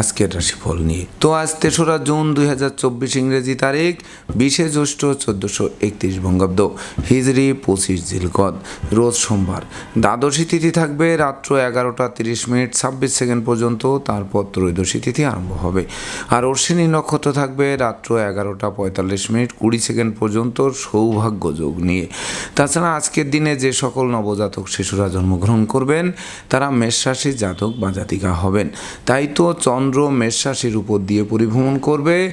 আজকের রাশিফল নিয়ে। তো আজ তেসরা জুন দুই হাজার চব্বিশ ইংরেজি তারিখ, বিশে জ্যৈষ্ঠ চোদ্দোশো একত্রিশ বঙ্গাব্দ। হিজড়ি পঁচিশ জিলকদ। রোজ সোমবার। দ্বাদশী তিথি থাকবে রাত্র এগারোটা তিরিশ মিনিট, ছাব্বিশ সেকেন্ড পর্যন্ত, তারপর ত্রয়োদশী তিথি আরম্ভ হবে। আর অশ্বিনী নক্ষত্র থাকবে রাত্র এগারোটা পঁয়তাল্লিশ মিনিট, কুড়ি সেকেন্ড পর্যন্ত সৌভাগ্য যোগ নিয়ে। তাছাড়া আজকের দিনে যে সকল নবজাতক শিশুরা জন্মগ্রহণ করবেন, তারা মেষ রাশির জাতক বা জাতিকা হবেন। তাই তো চন্দ্র মেষ রাশির উপর দিয়ে পরিভ্রমণ করবে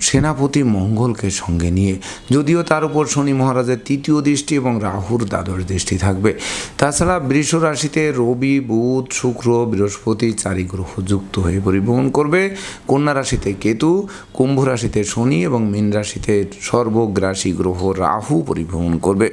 সেনাপতি মঙ্গলকে সঙ্গে নিয়ে। যদিও তার উপর শনি মহারাজের তৃতীয় দৃষ্টি এবং রাহুর দ্বাদশ দৃষ্টি থাকবে। তাছাড়া বৃষ রাশিতে রবি, বুধ, শুক্র, বৃহস্পতি চারি গ্রহ যুক্ত হয়ে পরিভ্রমণ করবে। কন্যা রাশিতে কেতু, কুম্ভ রাশিতে শনি এবং মীন রাশিতে সর্বগ্রাসী গ্রহ রাহু পরিভ্রমণ করবে।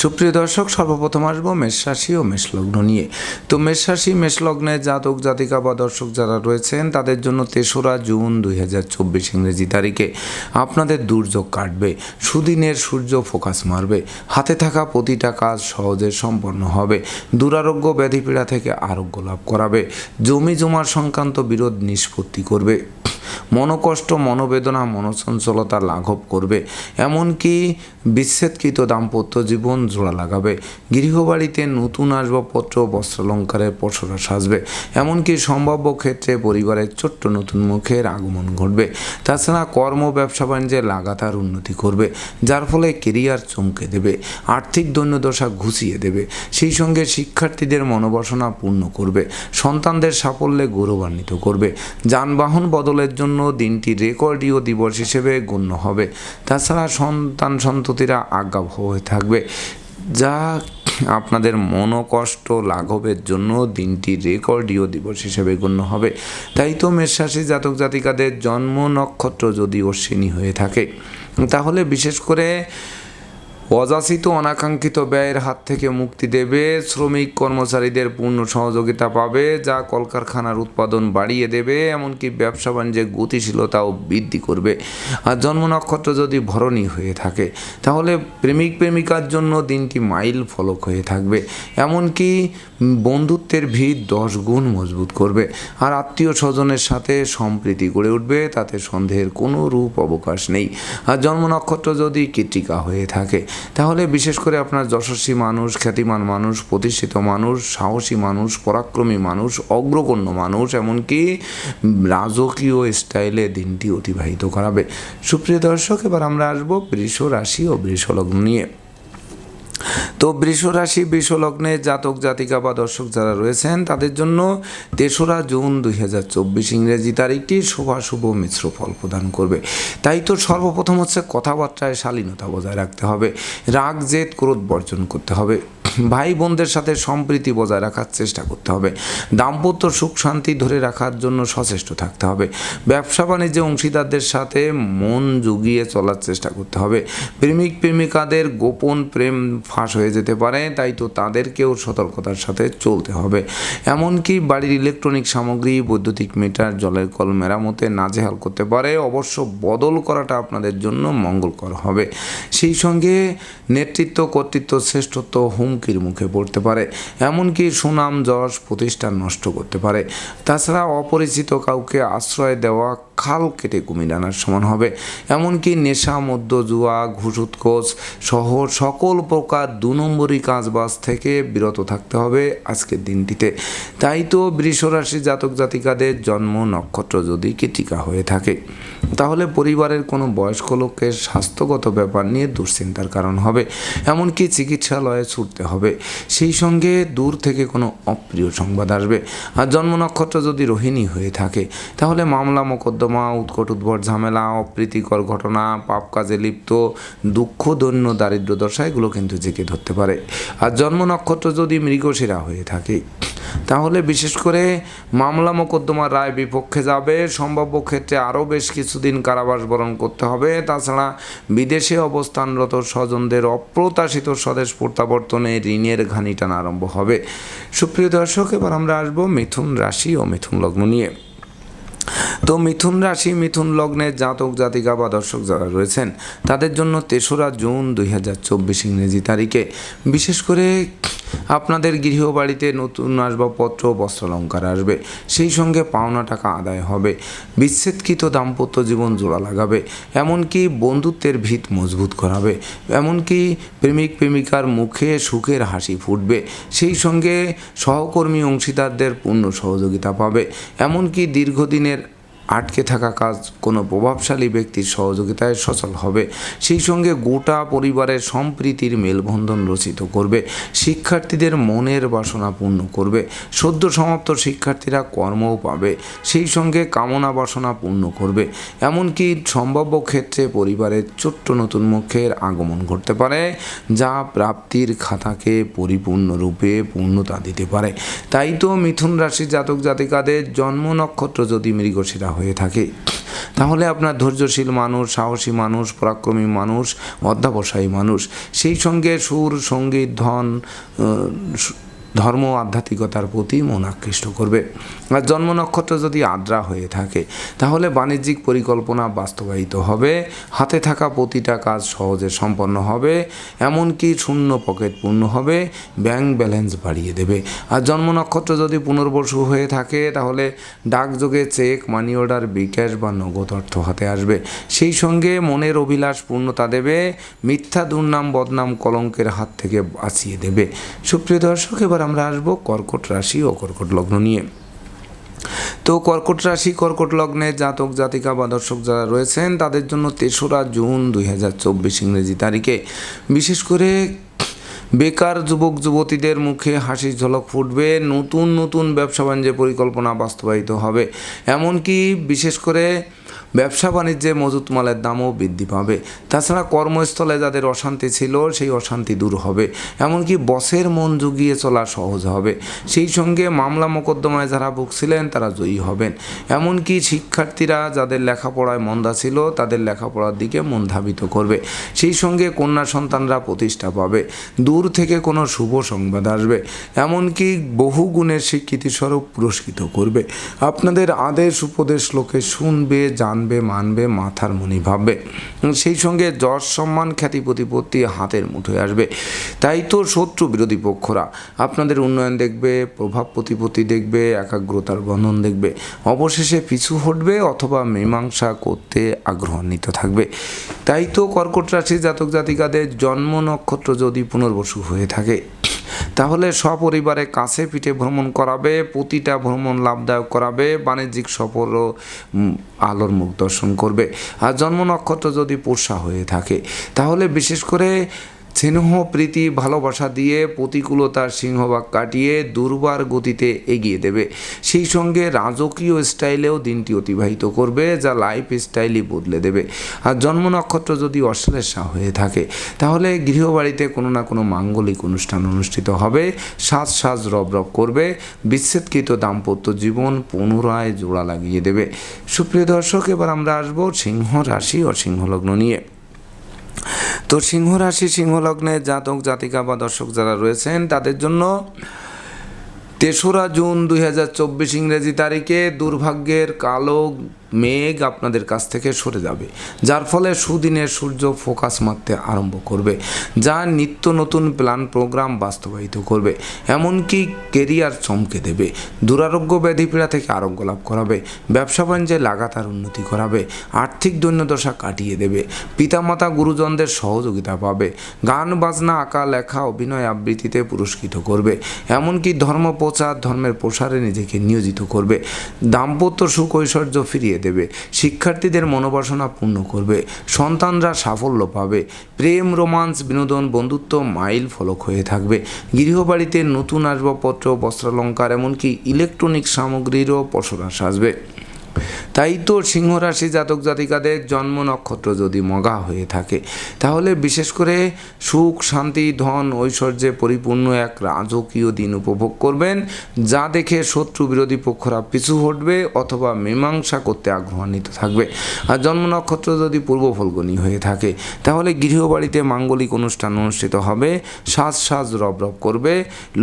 সুপ্রিয় দর্শক, সর্বপ্রথম আসব মেষ রাশি ও মেষলগ্ন নিয়ে। তো মেষ রাশি মেষলগ্নের জাতক, জাতিকা বা দর্শক যারা রয়েছেন, তাদের জন্য তেসরা জুন দুই হাজার চব্বিশ ইংরেজি তারিখে আপনাদের দুর্যোগ কাটবে, সুদিনের সূর্য ফোকাস মারবে, হাতে থাকা প্রতিটা কাজ সহজে সম্পন্ন হবে, দুরারোগ্য ব্যাধিপীড়া থেকে আরোগ্য লাভ করাবে, জমি জমার সংক্রান্ত বিরোধ নিষ্পত্তি করবে। মনোকষ্ট, মনোবেদনা, মনোচঞ্চলতা লাঘব করবে। এমনকি বিচ্ছেদকৃত দাম্পত্য জীবন জোড়া লাগাবে। গৃহবাড়িতে নতুন আসবাবপত্র বস্ত্রালঙ্কারের পসরা সাজবে। এমনকি সম্ভাব্য ক্ষেত্রে পরিবারের ছোট্ট নতুন মুখের আগমন ঘটবে। তাছাড়া কর্ম, ব্যবসা বাণিজ্যে লাগাতার উন্নতি করবে, যার ফলে কেরিয়ার চমকে দেবে, আর্থিক দৈন্যদশা ঘুষিয়ে দেবে, সেই সঙ্গে শিক্ষার্থীদের মনোবাসনা পূর্ণ করবে, সন্তানদের সাফল্যে গৌরবান্বিত করবে, যানবাহন বদলের জন্য দিনটি রেকর্ডীয় দিবস হিসেবে গণ্য হবে। তাছাড়া সন্তান সন্ততিরা আজ্ঞাবহ হয়ে থাকবে। যা আপনাদের মনোকষ্ট লাঘবের জন্য দিনটি রেকর্ডীয় দিবস হিসেবে গণ্য হবে। তাই তো মেষরাশি জাতক জাতিকাদের জন্ম নক্ষত্র যদি অশ্বিনী হয়ে থাকে, তাহলে বিশেষ করে অযাচিত অনাকাঙ্ক্ষিত ব্যয়ের হাত থেকে মুক্তি দেবে, শ্রমিক কর্মচারীদের পূর্ণ সহযোগিতা পাবে, যা কলকারখানার উৎপাদন বাড়িয়ে দেবে, এমনকি ব্যবসা বাণিজ্যের গতিশীলতাও বৃদ্ধি করবে। আর জন্ম নক্ষত্র যদি ভরণী হয়ে থাকে, তাহলে প্রেমিক প্রেমিকার জন্য দিনটি মাইল ফলক হয়ে থাকবে। এমনকি বন্ধুত্বের ভিড় দশ গুণ মজবুত করবে। আর আত্মীয় স্বজনের সাথে সম্প্রীতি গড়ে উঠবে, তাতে সন্দেহের কোনো রূপ অবকাশ নেই। আর জন্ম নক্ষত্র যদি কৃত্রিকা হয়ে থাকে তাহলে বিশেষ করে আপনার যশস্বী মানুষ, খ্যাতিমান মানুষ, প্রতিষ্ঠিত মানুষ, সাহসী মানুষ, পরাক্রমী মানুষ, অগ্রগণ্য মানুষ, এমনকি রাজকীয় স্টাইলে দিনটি অতিবাহিত করাবে। সুপ্রিয় দর্শক, এবার আমরা আসব বৃষ রাশি ও বৃষলগ্ন নিয়ে। তো বৃষ রাশি বৃষ লগ্নে জাতক, জাতিকা বা দর্শক যারা রয়েছেন, তাদের জন্য তেসরা জুন দুই হাজার চব্বিশ ইংরেজি তারিখটি শুভাশুভ মিশ্র ফল প্রদান করবে। তাই তো সর্বপ্রথম হচ্ছে কথাবার্তায় শালীনতা বজায় রাখতে হবে। রাগ, জেদ, ক্রোধ বর্জন করতে হবে। ভাই বোনদের সাথে সম্প্রীতি বজায় রাখার চেষ্টা করতে হবে। দাম্পত্য সুখ, শান্তি ধরে রাখার জন্য সচেষ্ট থাকতে হবে। ব্যবসা, বাণিজ্যে, অংশীদারদের সাথে মন জুগিয়ে চলার চেষ্টা করতে হবে। প্রেমিক, প্রেমিকাদের গোপন প্রেম ফাঁস হয়ে যেতে পারে, তাই তো তাদেরকেও সতর্কতার সাথে চলতে হবে। এমনকি বাড়ির ইলেকট্রনিক সামগ্রী, বৈদ্যুতিক মিটার, জলের কল মেরামতে নাজেহাল করতে পারে, অবশ্য বদল করাটা আপনাদের জন্য মঙ্গলকর হবে। সেই সঙ্গে নেতৃত্ব, কর্তৃত্ব, শ্রেষ্ঠত্ব হুমকির মুখে পড়তে পারে, এমনকি সুনাম যশ প্রতিষ্ঠান নষ্ট করতে পারে। তাছাড়া অপরিচিত কাউকে আশ্রয় দেওয়া খাল কেটে কুমির আনার সমান হবে। এমনকি নেশা, মদ্য, জুয়া ঘুষুৎকোচ সহ সকল প্রকার দু নম্বরই কাজবাজ থেকে বিরত থাকতে হবে আজকের দিনটিতে। তাই তো বৃষরাশি জাতক জাতিকাদের জন্ম নক্ষত্র যদি কীটিকা হয়ে থাকে, তাহলে পরিবারের কোনো বয়স্ক লোকের স্বাস্থ্যগত ব্যাপার নিয়ে দুশ্চিন্তার কারণ হবে। এমনকি চিকিৎসালয়ে ছুটতে হবে। সেই সঙ্গে দূর থেকে কোনো অপ্রিয় সংবাদ আসবে। আর জন্ম নক্ষত্র যদি রোহিণী হয়ে থাকে, তাহলে মামলা, মোকদ্দমা উৎকট উদ্ভট ঝামেলা, অপ্রীতিকর ঘটনা, পাপ কাজে লিপ্ত, দুঃখ দৈন্য দারিদ্র দশা, এগুলো কিন্তু জেঁকে ধরতে পারে। আর জন্ম নক্ষত্র যদি মৃগশিরা হয়ে থাকে, তাহলে বিশেষ করে মামলা মোকদ্দমার রায় বিপক্ষে যাবে। সম্ভাব্য ক্ষেত্রে আরও বেশ কিছুদিন কারাবাস বরণ করতে হবে। তাছাড়া বিদেশে অবস্থানরত স্বজনদের অপ্রত্যাশিত স্বদেশ প্রত্যাবর্তনে ঋণের ঘানি টানা আরম্ভ হবে। সুপ্রিয় দর্শক, এবার আমরা আসব মিথুন রাশি ও মিথুন লগ্ন নিয়ে। তো মিথুন রাশি, মিথুন লগ্নে জাতক, জাতিকা বা দর্শক যারা রয়েছেন, তাদের জন্য তেসরা জুন দুই হাজার চব্বিশ ইংরেজি তারিখে। বিশেষ করে আপনাদের গৃহবাড়িতে নতুন আসবাবপত্র, বস্ত্রালঙ্কার আসবে। সেই সঙ্গে পাওনা টাকা আদায় হবে। বিচ্ছেদকৃত দাম্পত্য জীবন জোড়া লাগাবে। এমনকি বন্ধুত্বের ভিত মজবুত করাবে। এমনকি প্রেমিক, প্রেমিকার মুখে সুখের হাসি ফুটবে। সেই সঙ্গে সহকর্মী অংশীদারদের পূর্ণ সহযোগিতা পাবে। এমনকি দীর্ঘদিনের আটকে থাকা কাজ কোনো প্রভাবশালী ব্যক্তির সহযোগিতায় সচল হবে। সেই সঙ্গে গোটা পরিবারের সম্প্রীতির মেলবন্ধন রচিত করবে। শিক্ষার্থীদের মনের বাসনা পূর্ণ করবে। সদ্য সমাপ্ত শিক্ষার্থীরা কর্মও পাবে। সেই সঙ্গে কামনা বাসনা পূর্ণ করবে। এমনকি সম্ভাব্য ক্ষেত্রে পরিবারের ছোট্ট নতুন মুখের আগমন ঘটতে পারে, যা প্রাপ্তির খাতাকে পরিপূর্ণরূপে পূর্ণতা দিতে পারে। তাই তো মিথুন রাশির জাতক জাতিকাদের জন্ম নক্ষত্র যদি মৃগশিরা হয়ে থাকে। তাহলে আপনার ধৈর্যশীল মানুষ, সাহসী মানুষ, পরাক্রমী মানুষ, অধ্যাবসায়ী মানুষ, সেই সঙ্গে সুর, সংগীত ধন ধর্ম আধ্যাত্মিকতার প্রতি মন আকৃষ্ট করবে। আর জন্ম নক্ষত্র যদি আদ্রা হয়ে থাকে, তাহলে বাণিজ্যিক পরিকল্পনা বাস্তবায়িত হবে, হাতে থাকা প্রতিটা কাজ সহজে সম্পন্ন হবে, এমনকি শূন্য পকেট পূর্ণ হবে, ব্যাংক ব্যালেন্স বাড়িয়ে দেবে। আর জন্ম নক্ষত্র যদি পুনর্বসু হয়ে থাকে, তাহলে ডাকযোগে চেক, মানি অর্ডার, বিকাশ বা নগদ অর্থ হাতে আসবে। সেই সঙ্গে মনের অভিলাষ পূর্ণতা দেবে, মিথ্যা দুর্নাম, বদনাম কলঙ্কের হাত থেকে বাঁচিয়ে দেবে। সুপ্রিয় দর্শক, এবার আমরা আসব কর্কট রাশি ও কর্কট লগ্ন নিয়ে। তো কর্কট রাশি, কর্কট লগ্নে জাতক, জাতিকা বা দর্শক যারা রয়েছেন, তাদের জন্য তেসরা জুন দুই হাজার চব্বিশ ইংরেজি তারিখে। বিশেষ করে বেকার যুবক, যুবতীদের মুখে হাসির ঝলক ফুটবে, নতুন নতুন ব্যবসা বাণিজ্যের পরিকল্পনা বাস্তবায়িত হবে। এমনকি বিশেষ করে ব্যবসা বাণিজ্যে মজুত মালের দামও বৃদ্ধি পাবে। তাছাড়া কর্মস্থলে যাদের অশান্তি ছিল, সেই অশান্তি দূর হবে। এমনকি বসের মন জুগিয়ে চলা সহজ হবে। সেই সঙ্গে মামলা মোকদ্দমায় যারা ভুগছিলেন, তারা জয়ী হবেন। এমনকি শিক্ষার্থীরা যাদের লেখাপড়ায় মন্দা ছিল, তাদের লেখাপড়ার দিকে মন ধাবিত করবে। সেই সঙ্গে কন্যা সন্তানরা প্রতিষ্ঠা পাবে। দূর থেকে কোনো শুভ সংবাদ আসবে। এমনকি বহু গুণের স্বীকৃতিস্বরূপ পুরস্কৃত করবে। আপনাদের আদেশ, উপদেশ, লোকে শুনবে, জানবে মানবে মাথার মনি ভাববে। সেই সঙ্গে যশ সম্মান খ্যাতি প্রতিপত্তি হাতের মুঠোয় আসবে। তাই তো শত্রু বিরোধী পক্ষরা আপনাদের উন্নয়ন দেখবে, প্রভাব প্রতিপত্তি দেখবে, একাগ্রতার বন্ধন দেখবে। অবশেষে পিছু হটবে অথবা মীমাংসা করতে আগ্রহান্বিত থাকবে। তাই তো কর্কট রাশি জাতক জাতিকাদের জন্ম নক্ষত্র যদি পুনর্বসু হয়ে থাকে, তাহলে সপরিবারে কাছে পিঠে ভ্রমণ করাবে, প্রতিটা ভ্রমণ লাভদায়ক করাবে, বাণিজ্যিক সফরও আলোর মুখ দর্শন করবে। আর জন্ম নক্ষত্র যদি পোষা হয়ে থাকে তাহলে বিশেষ করে স্নেহ, প্রীতি, ভালোবাসা দিয়ে প্রতিকূলতার সিংহভাগ কাটিয়ে দুর্বার গতিতে এগিয়ে দেবে। সেই সঙ্গে রাজকীয় স্টাইলেও দিনটি অতিবাহিত করবে, যা লাইফ স্টাইলই বদলে দেবে। আর জন্ম নক্ষত্র যদি অশ্লেষা হয়ে থাকে, তাহলে গৃহবাড়িতে কোনো না কোনো মাঙ্গলিক অনুষ্ঠান অনুষ্ঠিত হবে। সাজ সাজ রব রব করবে, বিচ্ছেদকৃত দাম্পত্য জীবন পুনরায় জোড়া লাগিয়ে দেবে। সুপ্রিয় দর্শক, এবার আমরা আসব সিংহ রাশি ও সিংহলগ্ন নিয়ে। তো সিংহ রাশি সিংহ লগ্নে জাতক জাতিকা বা দর্শক যারা রয়েছেন তাদের জন্য তেসরা জুন দুই হাজার চব্বিশ ইংরেজি তারিখে দুর্ভাগ্যের কালো মেঘ আপনাদের কাছ থেকে সরে যাবে, যার ফলে সুদিনের সূর্য ফোকাস মারতে আরম্ভ করবে, যা নিত্য নতুন প্ল্যান প্রোগ্রাম বাস্তবায়িত করবে, এমনকি কেরিয়ার চমকে দেবে, দুরারোগ্য ব্যাধিপীড়া থেকে আরোগ্য লাভ করাবে, ব্যবসা বাণিজ্যে লাগাতার উন্নতি করাবে, আর্থিক দৈন্যদশা কাটিয়ে দেবে, পিতামাতা গুরুজনদের সহযোগিতা পাবে, গান, বাজনা, আঁকা, লেখা, অভিনয় আবৃত্তিতে পুরস্কৃত করবে, এমনকি ধর্ম প্রচার ধর্মের প্রসারে নিজেকে নিয়োজিত করবে। দাম্পত্য সুখ ঐশ্বর্য ফিরিয়ে দেবে। শিক্ষার্থীদের মনোবাসনা পূর্ণ করবে। সন্তানরা সাফল্য পাবে। প্রেম, রোমান্স, বিনোদন, বন্ধুত্ব মাইল ফলক হয়ে থাকবে। গৃহবাড়িতে নতুন আসবাবপত্র, বস্ত্রালঙ্কার, এমনকি ইলেকট্রনিক সামগ্রীরও পসরা আসবে তাই তো সিংহ রাশি জাতক জাতিকাদের জন্ম নক্ষত্র যদি মগা হয়ে থাকে, তাহলে বিশেষ করে সুখ, শান্তি, ধন, ঐশ্বর্যে পরিপূর্ণ এক রাজকীয় দিন উপভোগ করবেন, যা দেখে শত্রু বিরোধী পক্ষরা পিছু হটবে অথবা মীমাংসা করতে আগ্রহান্বিত থাকবে। আর জন্ম নক্ষত্র যদি পূর্ব ফলগুনি হয়ে থাকে, তাহলে গৃহবাড়িতে মাঙ্গলিক অনুষ্ঠান অনুষ্ঠিত হবে, সাজ সাজ রব রব করবে,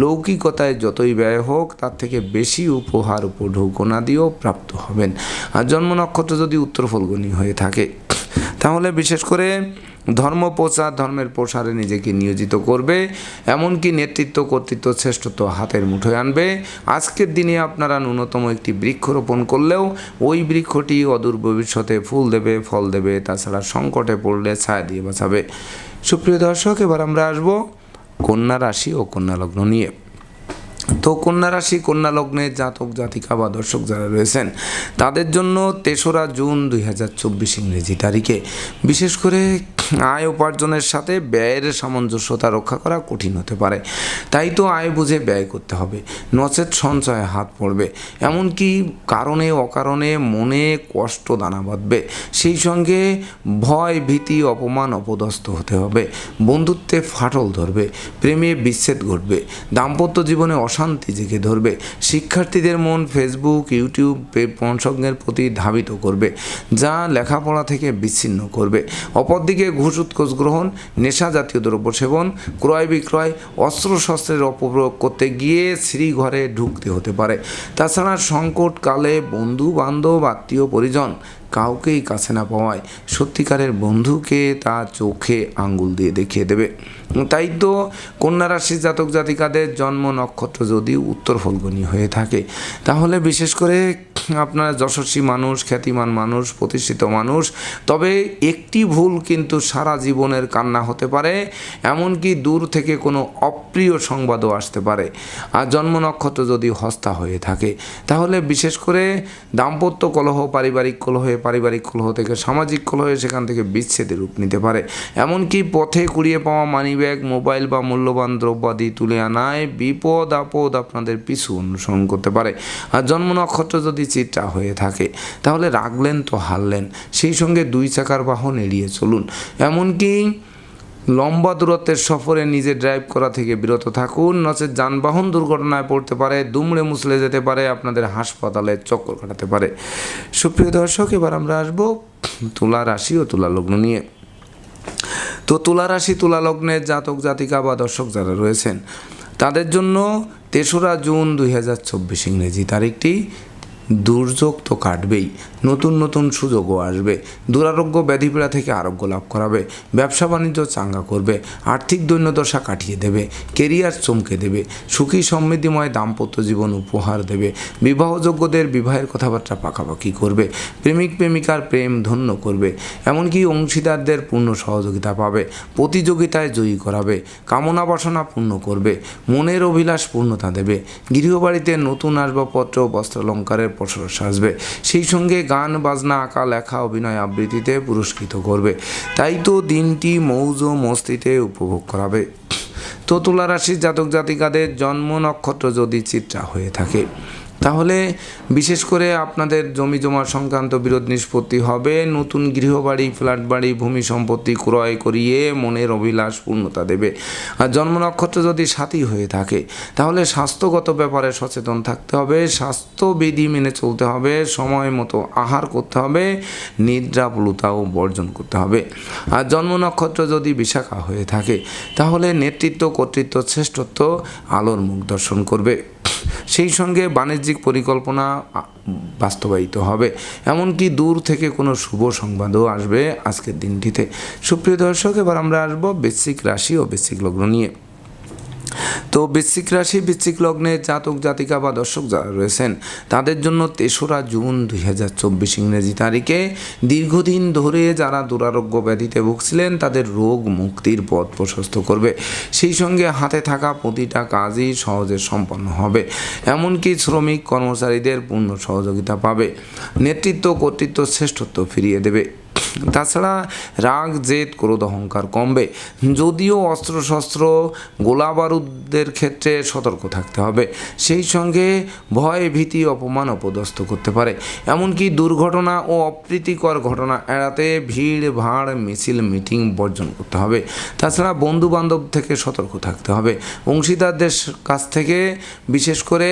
লৌকিকতায় যতই ব্যয় হোক, তার থেকে বেশি উপহার উপঢৌকনা দিয়েও প্রাপ্ত হবেন। আর জন্ম নক্ষত্র যদি উত্তর ফলগুনি হয়ে থাকে, তাহলে বিশেষ করে ধর্ম প্রচার, ধর্মের প্রসারে নিজেকে নিয়োজিত করবে, এমনকি নেতৃত্ব, কর্তৃত্ব, শ্রেষ্ঠত্ব হাতের মুঠোয় আনবে। আজকের দিনে আপনারা ন্যূনতম একটি বৃক্ষ রোপণ করলেও ওই বৃক্ষটি অদূর ভবিষ্যতে ফুল দেবে, ফল দেবে, তাছাড়া সংকটে পড়লে ছায়া দিয়ে বাঁচাবে। সুপ্রিয় দর্শক, এবার আমরা আসব কন্যা রাশি ও কন্যা লগ্ন নিয়ে। তো কন্যা রাশি, কন্যা লগ্নে জাতক, জাতিকা বা দর্শক যারা রয়েছেন, তাদের জন্য তেসরা জুন দুই হাজার চব্বিশ ইংরেজি তারিখে। বিশেষ করে আয় উপার্জনের সাথে ব্যয়ের সামঞ্জস্যতা রক্ষা করা কঠিন হতে পারে। তাই তো আয় বুঝে ব্যয় করতে হবে। নচেত সঞ্চয়ে হাত পড়বে। এমনকি কারণে অকারণে মনে কষ্ট দানা বাঁধবে। সেই সঙ্গে ভয়, ভীতি, অপমান অপদস্থ হতে হবে। বন্ধুত্বে ফাটল ধরবে। প্রেমে বিচ্ছেদ ঘটবে। দাম্পত্য জীবনে অশান্তি জেগে ধরবে। শিক্ষার্থীদের মন ফেসবুক ইউটিউব পঞ্চজ্ঞের প্রতি ধাবিত করবে। যা লেখাপড়া থেকে বিচ্ছিন্ন করবে। অপরদিকে ঘুষ উৎকোষ গ্রহণ, নেশা জাতীয় দ্রব্য সেবন, ক্রয় বিক্রয়, অস্ত্র শস্ত্রের অপপ্রয়োগ করতে গিয়ে শ্রীঘরে ঢুকতে হতে পারে। তাছাড়া সংকটকালে বন্ধু বান্ধব আত্মীয় পরিজন কাউকেই কাছে না পাওয়ায় সত্যিকারের বন্ধুকে তা চোখে আঙ্গুল দিয়ে দেখিয়ে দেবে। তাই তো কন্যা রাশির জাতক জাতিকাদের জন্ম নক্ষত্র যদি উত্তর ফলগুনি হয়ে থাকে, তাহলে বিশেষ করে আপনার যশস্বী মানুষ, খ্যাতিমান মানুষ, প্রতিষ্ঠিত মানুষ, তবে একটি ভুল কিন্তু সারা জীবনের কান্না হতে পারে, এমনকি দূর থেকে কোনো অপ্রিয় সংবাদও আসতে পারে। আর জন্ম নক্ষত্র যদি হস্তা হয়ে থাকে, তাহলে বিশেষ করে দাম্পত্য কলহ, পারিবারিক কলহে পারিবারিক কলহ থেকে সামাজিক কলহে সেখান থেকে বিচ্ছেদের রূপ নিতে পারে। এমনকি পথে কুড়িয়ে পাওয়া মানিব্যাগ, মোবাইল বা মূল্যবান দ্রব্যাদি তুলে আনায় বিপদ আপদ আপনাদের পিছু অনুসরণ করতে পারে। আর জন্ম নক্ষত্র যদি চিত্রা হয়ে থাকে, তাহলে রাখলেন তো হারলেন। সেই সঙ্গে দুই চাকার বাহন এড়িয়ে চলুন। এমনকি লম্বা দূরত্বের সফরে নিজে ড্রাইভ করা থেকে বিরত থাকুন। নচেত যানবাহন দুর্ঘটনায় পড়তে পারে, দুমড়ে মুছলে যেতে পারে, আপনাদের হাসপাতালে চক্কর কাটাতে পারে। সুপ্রিয় দর্শক, এবার আমরা আসব তুলা রাশি ও তুলা লগ্ন নিয়ে। তো তুলা রাশি, তুলা লগ্নের জাতক, জাতিকা বা দর্শক যারা রয়েছেন, তাদের জন্য তেসরা জুন দুই হাজার চব্বিশ ইংরেজি তারিখটি দুর্যোগ তো কাটবেই। নতুন নতুন সুযোগও আসবে। দুরারোগ্য ব্যাধিপীড়া থেকে আরোগ্য লাভ করাবে। ব্যবসা বাণিজ্য চাঙ্গা করবে। আর্থিক দৈন্যদশা কাটিয়ে দেবে। কেরিয়ার চমকে দেবে। সুখী সমৃদ্ধিময় দাম্পত্য জীবন উপহার দেবে। বিবাহযোগ্যদের বিবাহের কথাবার্তা পাকাপাকি করবে। প্রেমিক প্রেমিকার প্রেম ধন্য করবে। এমনকি অংশীদারদের পূর্ণ সহযোগিতা পাবে। প্রতিযোগিতায় জয়ী করাবে। কামনা বাসনা পূর্ণ করবে। মনের অভিলাষ পূর্ণতা দেবে। গৃহবাড়িতে নতুন আসবাবপত্র, বস্ত্রালঙ্কারের প্রসরস আসবে সেই সঙ্গে গান, বাজনা, আঁকা, লেখা, অভিনয় আবৃত্তিতে পুরস্কৃত করবে। তাই তো দিনটি মৌজ মস্তিতে উপভোগ করাবে। তো তুলা রাশির জাতক জাতিকাদের জন্ম নক্ষত্র যদি চিত্রা হয়ে থাকে। তাহলে বিশেষ করে আপনাদের জমি জমা সংক্রান্ত বিরোধ নিষ্পত্তি হবে। নতুন গৃহবাড়ি ফ্ল্যাট বাড়ি ভূমি সম্পত্তি ক্রয় করিয়ে মনের অভিলাষ পূর্ণতা দেবে। আর জন্ম নক্ষত্র যদি সাথী হয়ে থাকে, তাহলে স্বাস্থ্যগত ব্যাপারে সচেতন থাকতে হবে, স্বাস্থ্যবিধি মেনে চলতে হবে, সময় মতো আহার করতে হবে নিদ্রাপুলতাও বর্জন করতে হবে। আর জন্ম নক্ষত্র যদি বিশাখা হয়ে থাকে, তাহলে নেতৃত্ব, কর্তৃত্ব, শ্রেষ্ঠত্ব, আলোর মুখ দর্শন করবে। সেই সঙ্গে বাণিজ্যিক পরিকল্পনা বাস্তবায়িত হবে। এমনকি দূর থেকে কোনো শুভ সংবাদও আসবে আজকের দিনটিতে। সুপ্রিয় দর্শক, এবার আমরা আসব বেসিক রাশি ও বেসিক লগ্ন নিয়ে। তো বৃশ্চিক রাশি, বৃশ্চিক লগ্নে জাতক, জাতিকা বা দর্শক যারা রয়েছেন, তাদের জন্য তেসরা জুন দুই হাজার চব্বিশ ইংরেজি তারিখে দীর্ঘদিন ধরে যারা দুরারোগ্য ব্যাধিতে ভুগছিলেন, তাদের রোগ মুক্তির পথ প্রশস্ত করবে। সেই সঙ্গে হাতে থাকা প্রতিটা কাজই সহজে সম্পন্ন হবে। এমনকি শ্রমিক কর্মচারীদের পূর্ণ সহযোগিতা পাবে। নেতৃত্ব, কর্তৃত্ব শ্রেষ্ঠত্ব ফিরিয়ে দেবে। তাছাড়া রাগ, জেদ, ক্রোধ, অহংকার কমবে। যদিও অস্ত্রশস্ত্র গোলা বারুদের ক্ষেত্রে সতর্ক থাকতে হবে। সেই সঙ্গে ভয়, ভীতি, অপমান অপদস্থ করতে পারে। এমনকি দুর্ঘটনা ও অপ্রীতিকর ঘটনা এড়াতে ভিড়, ভাড়, মিছিল, মিটিং বর্জন করতে হবে। তাছাড়া বন্ধু বান্ধব থেকে সতর্ক থাকতে হবে। অংশীদারদের কাছ থেকে, বিশেষ করে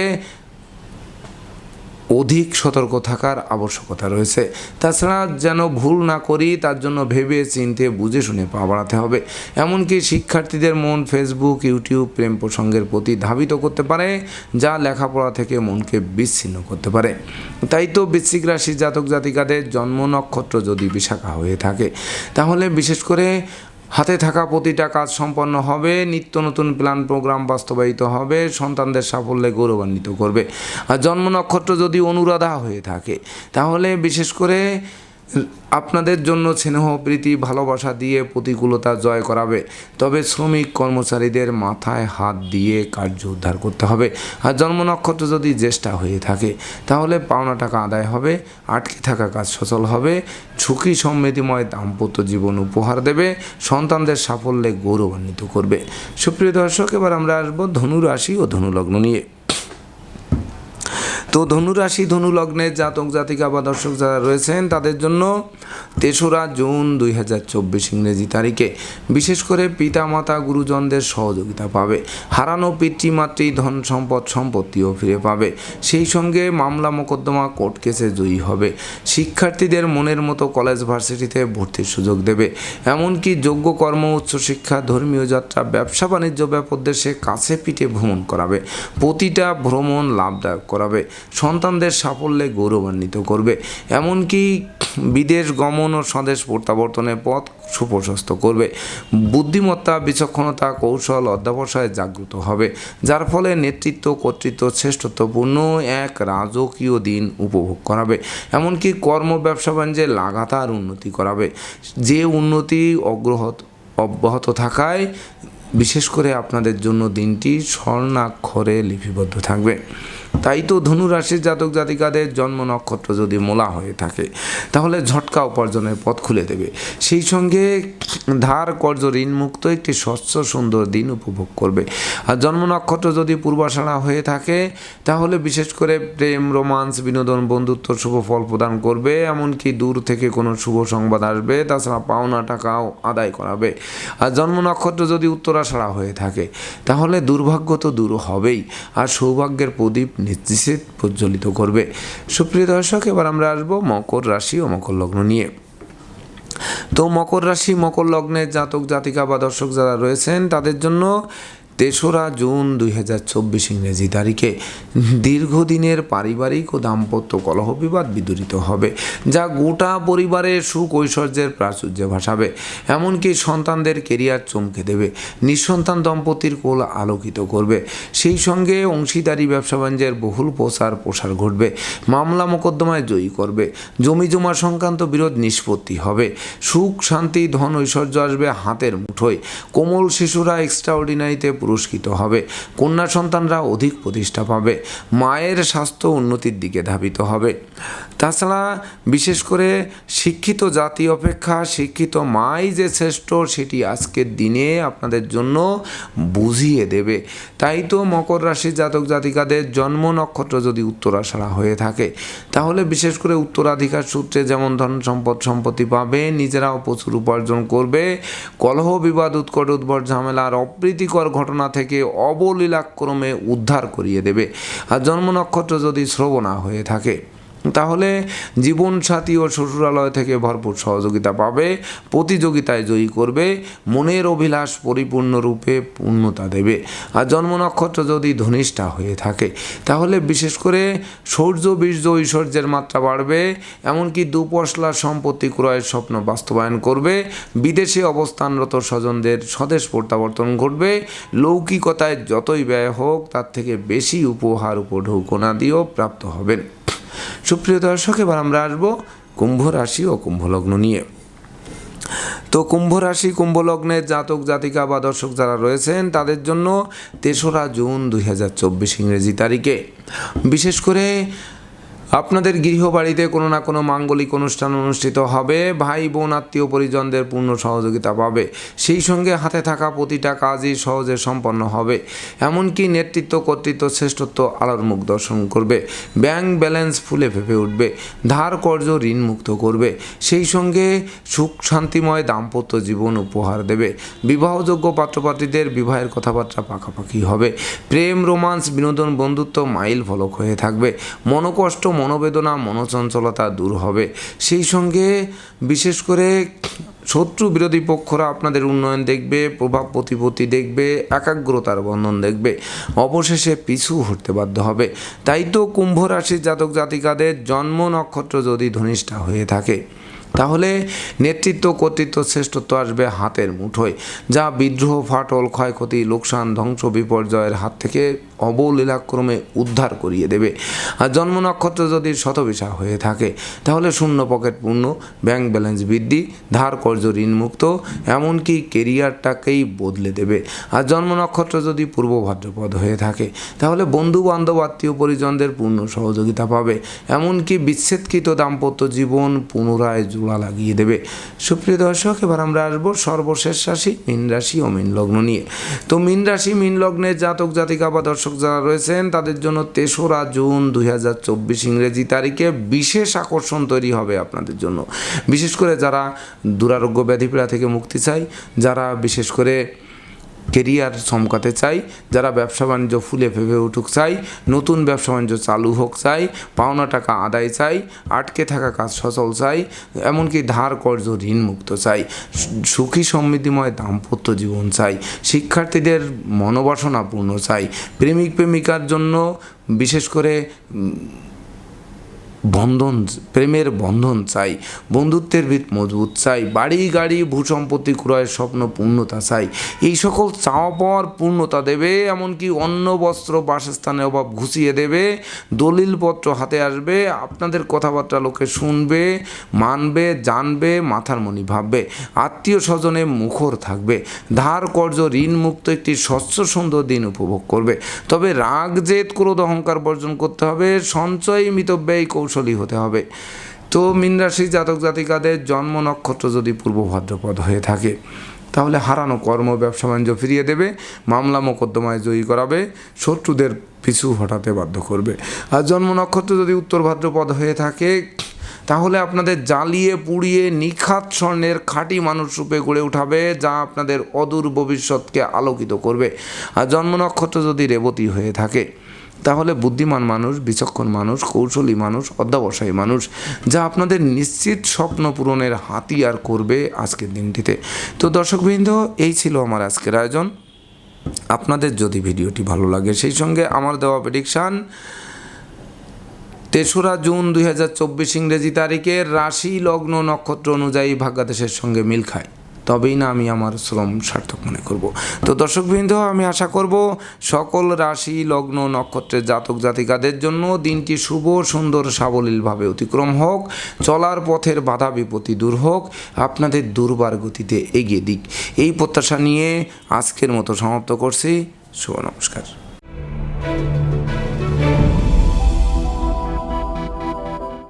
অধিক সতর্ক থাকার আবশ্যকতা রয়েছে। তাছাড়া যেন ভুল না করি, তার জন্য ভেবে চিনতে বুঝে শুনে পা বাড়াতে হবে। এমনকি শিক্ষার্থীদের মন ফেসবুক ইউটিউব প্রেম প্রসঙ্গের প্রতি ধাবিত করতে পারে, যা লেখাপড়া থেকে মনকে বিচ্ছিন্ন করতে পারে। তাই তো বৃশ্চিক রাশি জাতক জাতিকাদের জন্ম নক্ষত্র যদি বিশাখা হয়ে থাকে, তাহলে বিশেষ করে হাতে থাকা প্রতিটা কাজ সম্পন্ন হবে, নিত্য নতুন প্ল্যান প্রোগ্রাম বাস্তবায়িত হবে, সন্তানদের সাফল্যে গৌরবান্বিত করবে। আর জন্ম নক্ষত্র যদি অনুরাধা হয়ে থাকে, তাহলে বিশেষ করে আপনাদের জন্য স্নেহ, প্রীতি, ভালোবাসা দিয়ে প্রতিকূলতা জয় করাবে। তবে শ্রমিক কর্মচারীদের মাথায় হাত দিয়ে কার্য উদ্ধার করতে হবে। আর জন্ম নক্ষত্র যদি জ্যেষ্ঠা হয়ে থাকে, তাহলে পাওনা টাকা আদায় হবে, আটকে থাকা কাজ সচল হবে, ঝুঁকি সমৃদ্ধিময় দাম্পত্য জীবন উপহার দেবে, সন্তানদের সাফল্যে গৌরবান্বিত করবে। সুপ্রিয় দর্শক, এবার আমরা আসব ধনু রাশি ও ধনুলগ্ন নিয়ে। তো ধনুরাশি ধনু লগ্নের জাতক, জাতিকা বা দর্শক যারা রয়েছেন, তাদের জন্য তেসরা জুন দুই হাজার চব্বিশ ইংরেজি তারিখে। বিশেষ করে পিতা মাতা গুরুজনদের সহযোগিতা পাবে। হারানো পিতৃমাতৃ, ধন সম্পদ, সম্পত্তিও ফিরে পাবে। সেই সঙ্গে মামলা মোকদ্দমা, কোর্ট কেসে জয়ী হবে। শিক্ষার্থীদের মনের মতো কলেজ ভার্সিটিতে ভর্তির সুযোগ দেবে। এমনকি যোগ্য কর্ম উচ্চশিক্ষা ধর্মীয় যাত্রা, ব্যবসা বাণিজ্য ব্যাপদেশে কাছে পিঠে ভ্রমণ করাবে। প্রতিটা ভ্রমণ লাভদায়ক করাবে। সন্তানদের সাফল্যে গৌরবান্বিত করবে। এমনকি বিদেশ গমন ও স্বদেশ প্রত্যাবর্তনের পথ সুপ্রশস্ত করবে। বুদ্ধিমত্তা, বিচক্ষণতা, কৌশল, অধ্যাবসায় জাগ্রত হবে, যার ফলে নেতৃত্ব, কর্তৃত্ব, শ্রেষ্ঠত্বপূর্ণ এক রাজকীয় দিন উপভোগ করাবে। এমনকি কর্ম, ব্যবসা, বাণিজ্যে লাগাতার উন্নতি করাবে। যে উন্নতি অগ্রহত, অব্যাহত থাকায় বিশেষ করে আপনাদের জন্য দিনটি স্বর্ণাক্ষরে লিপিবদ্ধ থাকবে। তাই তো ধনু রাশির জাতক জাতিকাদের জন্ম নক্ষত্র যদি মোলা হয়ে থাকে, তাহলে ঝটকা উপার্জনের পথ খুলে দেবে। সেই সঙ্গে ধার কর্য ঋণমুক্ত একটি স্বচ্ছ সুন্দর দিন উপভোগ করবে। আর জন্ম নক্ষত্র যদি পূর্বাষাঢ়া হয়ে থাকে, তাহলে বিশেষ করে প্রেম, রোমান্স, বিনোদন, বন্ধুত্ব, শুভ ফল প্রদান করবে। এমনকি দূর থেকে কোনো শুভ সংবাদ আসবে, তাছাড়া পাওনা টাকাও আদায় করাবে। আর জন্ম নক্ষত্র যদি উত্তরাষাঢ়া হয়ে থাকে, তাহলে দুর্ভাগ্য তো দূর হবেই। আর সৌভাগ্যের প্রদীপ নিশ্চিত প্রজ্বলিত করবে। সুপ্রিয় দর্শক, এবার আমরা আসব মকর রাশি ও মকর লগ্ন নিয়ে। তো মকর রাশি, মকর লগ্নের জাতক জাতিকা বা দর্শক যারা রয়েছেন, তাদের জন্য তেসরা জুন দুই হাজার চব্বিশ ইংরেজি তারিখে দীর্ঘদিনের পারিবারিক ও দাম্পত্য কলহ বিবাদ বিদূরিত হবে, যা গোটা পরিবারের সুখ ঐশ্বর্যের প্রাচুর্য ভাসাবে। এমনকি সন্তানদের কেরিয়ার চমকে দেবে। নিঃসন্তান দম্পতির কোল আলোকিত করবে। সেই সঙ্গে অংশীদারি ব্যবসা বাণিজ্যের বহুল প্রসার প্রসার ঘটবে। মামলা মোকদ্দমায় জয়ী করবে। জমি জমা সংক্রান্ত বিরোধ নিষ্পত্তি হবে। সুখ, শান্তি, ধন ঐশ্বর্য আসবে হাতের মুঠোয়। কোমল শিশুরা এক্সট্রাঅর্ডিনারিতে পুরস্কৃত হবে। কন্যা সন্তানরা অধিক প্রতিষ্ঠা পাবে। মায়ের স্বাস্থ্য উন্নতির দিকে ধাবিত হবে। তাছাড়া বিশেষ করে শিক্ষিত জাতি অপেক্ষা, শিক্ষিত মাই যে শ্রেষ্ঠ, সেটি আজকের দিনে আপনাদের জন্য বুঝিয়ে দেবে। তাই তো মকর রাশির জাতক জাতিকাদের জন্ম নক্ষত্র যদি উত্তরাষাঢ়া হয়ে থাকে, তাহলে বিশেষ করে উত্তরাধিকার সূত্রে যেমন ধন সম্পদ সম্পত্তি পাবে, নিজেরাও প্রচুর উপার্জন করবে। কলহ বিবাদ, উৎকট উদ্ভট ঝামেলার অপ্রীতিকর ঘটনা থেকে অবলীলাক্রমে উদ্ধার করিয়ে দেবে। আর জন্ম নক্ষত্র যদি শ্রবণা হয়ে থাকে তাহলে জীবনসাথী ও শ্বশুরালয় থেকে ভরপুর সহযোগিতা পাবে, প্রতিযোগিতায় জয়ী করবে, মনের অভিলাষ পরিপূর্ণরূপে পূর্ণতা দেবে। আর জন্ম নক্ষত্র যদি ধনিষ্ঠা হয়ে থাকে, তাহলে বিশেষ করে সৌর্য, বীর্য, ঐশ্বর্যের মাত্রা বাড়বে, এমনকি দুপশলা সম্পত্তি ক্রয়ের স্বপ্ন বাস্তবায়ন করবে, বিদেশে অবস্থানরত স্বজনদের স্বদেশ প্রত্যাবর্তন ঘটবে, লৌকিকতায় যতই ব্যয় হোক, তার থেকে বেশি উপহার উপঢৌকনা দিয়েও প্রাপ্ত হবেন। সুপ্রিয় দর্শক, এবার আমরা আসব কুম্ভ রাশি ও কুম্ভ লগ্ন নিয়ে। তো কুম্ভ রাশি কুম্ভ লগ্নের জাতক, জাতিকা বা দর্শক যারা রয়েছেন, তাদের জন্য তেসরা জুন দুই হাজার চব্বিশ ইংরেজি তারিখে। বিশেষ করে আপনাদের গৃহবাড়িতে কোনো না কোনো মাঙ্গলিক অনুষ্ঠান অনুষ্ঠিত হবে। ভাই, বোন, আত্মীয় পরিজনদের পূর্ণ সহযোগিতা পাবে। সেই সঙ্গে হাতে থাকা প্রতিটা কাজই সহজে সম্পন্ন হবে। এমনকি নেতৃত্ব, কর্তৃত্ব, শ্রেষ্ঠত্ব আলোর মুখ দর্শন করবে। ব্যাংক ব্যালেন্স ফুলে ফেপে উঠবে। ধার কর্য ঋণ মুক্ত করবে। সেই সঙ্গে সুখ, শান্তিময় দাম্পত্য জীবন উপহার দেবে। বিবাহযোগ্য পাত্রপাত্রীদের বিবাহের কথাবার্তা পাকাপাকি হবে। প্রেম, রোমান্স, বিনোদন, বন্ধুত্ব মাইল ফলক হয়ে থাকবে। মনোকষ্ট মনোবেদনা, মনোচঞ্চলতা দূর হবে। সেই সঙ্গে বিশেষ করে শত্রু বিরোধী পক্ষরা আপনাদের উন্নয়ন দেখবে, প্রভাব প্রতিপত্তি দেখবে, একাগ্রতার বন্ধন দেখবে। অবশেষে পিছু হতে বাধ্য হবে। তাই তো কুম্ভ রাশির জাতক জাতিকাদের জন্ম নক্ষত্র যদি ধনিষ্ঠা হয়ে থাকে, তাহলে নেতৃত্ব, কর্তৃত্ব শ্রেষ্ঠত্ব আসবে হাতের মুঠোয়, যা বিদ্রোহ, ফাটল, ক্ষয়ক্ষতি, লোকসান, ধ্বংস, বিপর্যয়ের হাত থেকে অবলীলাক্রমে উদ্ধার করিয়ে দেবে। আর জন্ম নক্ষত্র যদি শতবিশা হয়ে থাকে, তাহলে শূন্য পকেট পূর্ণ, ব্যাংক ব্যালেন্স বৃদ্ধি, ধার কর্য ঋণমুক্ত, এমনকি কেরিয়ারটাকেই বদলে দেবে। আর জন্ম নক্ষত্র যদি পূর্ব ভাদ্রপদ হয়ে থাকে, তাহলে বন্ধু বান্ধব আত্মীয় পরিজনদের পূর্ণ সহযোগিতা পাবে। এমনকি বিচ্ছেদকৃত দাম্পত্য জীবন পুনরায় জোড়া লাগিয়ে দেবে। সুপ্রিয় দর্শক, এবার আমরা আসব সর্বশেষ রাশি, মীন রাশি ও মীন লগ্ন নিয়ে। তো মীন রাশি, মীন লগ্নের জাতক জাতিকা বা দর্শক যারা রয়েছেন, তাদের জন্য তেসরা জুন দুই হাজার চব্বিশ ইংরেজি তারিখে বিশেষ আকর্ষণ তৈরি হবে আপনাদের জন্য। বিশেষ করে যারা দুরারোগ্য ব্যাধিপীড়া থেকে মুক্তি চাই যারা বিশেষ করে কেরিয়ার চমকাতে চাই, যারা ব্যবসা বাণিজ্য ফুলে ফেপে উঠুক চাই, নতুন ব্যবসা বাণিজ্য চালু হোক চাই, পাওনা টাকা আদায় চাই, আটকে থাকা কাজ সচল চাই, এমনকি ধার কর্য ঋণ মুক্ত চাই, সুখী সমৃদ্ধিময় দাম্পত্য জীবন চাই, শিক্ষার্থীদের মনোবাসনা পূর্ণ চাই প্রেমিক প্রেমিকার জন্য বিশেষ করে বন্ধন, প্রেমের বন্ধন চাই, বন্ধুত্বের ভিত মজবুত চাই, বাড়ি, গাড়ি ভূসম্পত্তি ক্রয়ের স্বপ্ন পূর্ণতা চাই। এই সকল চাওয়া পাওয়ার পূর্ণতা দেবে, এমনকি অন্ন, বস্ত্র, বাসস্থানের অভাব ঘুষিয়ে দেবে দলিলপত্র হাতে আসবে, আপনাদের কথাবার্তা লোকে শুনবে, মানবে, জানবে, মাথার মনি ভাববে, আত্মীয় স্বজনে মুখর থাকবে, ধার কর্য ঋণ মুক্ত একটি স্বচ্ছ সুন্দর দিন উপভোগ করবে। তবে রাগ, জেদ, ক্রোধ, অহংকার বর্জন করতে হবে, সঞ্চয়, মিতব্যয়ী, কৌশলী হতে হবে। তো মীন রাশি জাতক জাতিকাদের জন্ম নক্ষত্র যদি পূর্ব ভাদ্রপদ হয়ে থাকে, তাহলে হারানো কর্ম, ব্যবসা বাণিজ্য ফিরিয়ে দেবে, মামলা মোকদ্দমায় জয়ী করাবে, শত্রুদের পিছু হটাতে বাধ্য করবে। আর জন্ম নক্ষত্র যদি উত্তর ভাদ্রপদ হয়ে থাকে, তাহলে আপনাদের জ্বালিয়ে পুড়িয়ে নিখাত স্বর্ণের খাঁটি মানুষ রূপে গড়ে উঠাবে, যা আপনাদের অদূর ভবিষ্যৎকে আলোকিত করবে। আর জন্ম নক্ষত্র যদি রেবতী হয়ে থাকে তাহলে বুদ্ধিমান মানুষ, বিচক্ষণ মানুষ, কৌশলী মানুষ, অধ্যাবসায়ী মানুষ, যা আপনাদের নিশ্চিত স্বপ্ন পূরণের হাতিয়ার করবে আজকের দিনটিতে। তো দর্শকবৃন্দ, এই ছিল আমার আজকের আয়োজন। আপনাদের যদি ভিডিওটি ভালো লাগে, সেই সঙ্গে আমার দেওয়া প্রেডিকশান তেসরা জুন দুই হাজার চব্বিশ ইংরেজি তারিখের রাশি লগ্ন নক্ষত্র অনুযায়ী ভাগ্যাদেশের সঙ্গে মিল খায়। তবেই না আমি আমার শ্রম সার্থক মনে করব। তো দর্শকবৃন্দ, আমি আশা করব সকল রাশি, লগ্ন, নক্ষত্রের জাতক জাতিকাদের জন্য দিনটি শুভ, সুন্দর, সাবলীলভাবে অতিক্রম হোক, চলার পথের বাধা, বিপত্তি দূর হোক, আপনাদের দুর্বার গতিতে এগিয়ে দিক। এই প্রত্যাশা নিয়ে আজকের মতো সমাপ্ত করছি। শুভ নমস্কার।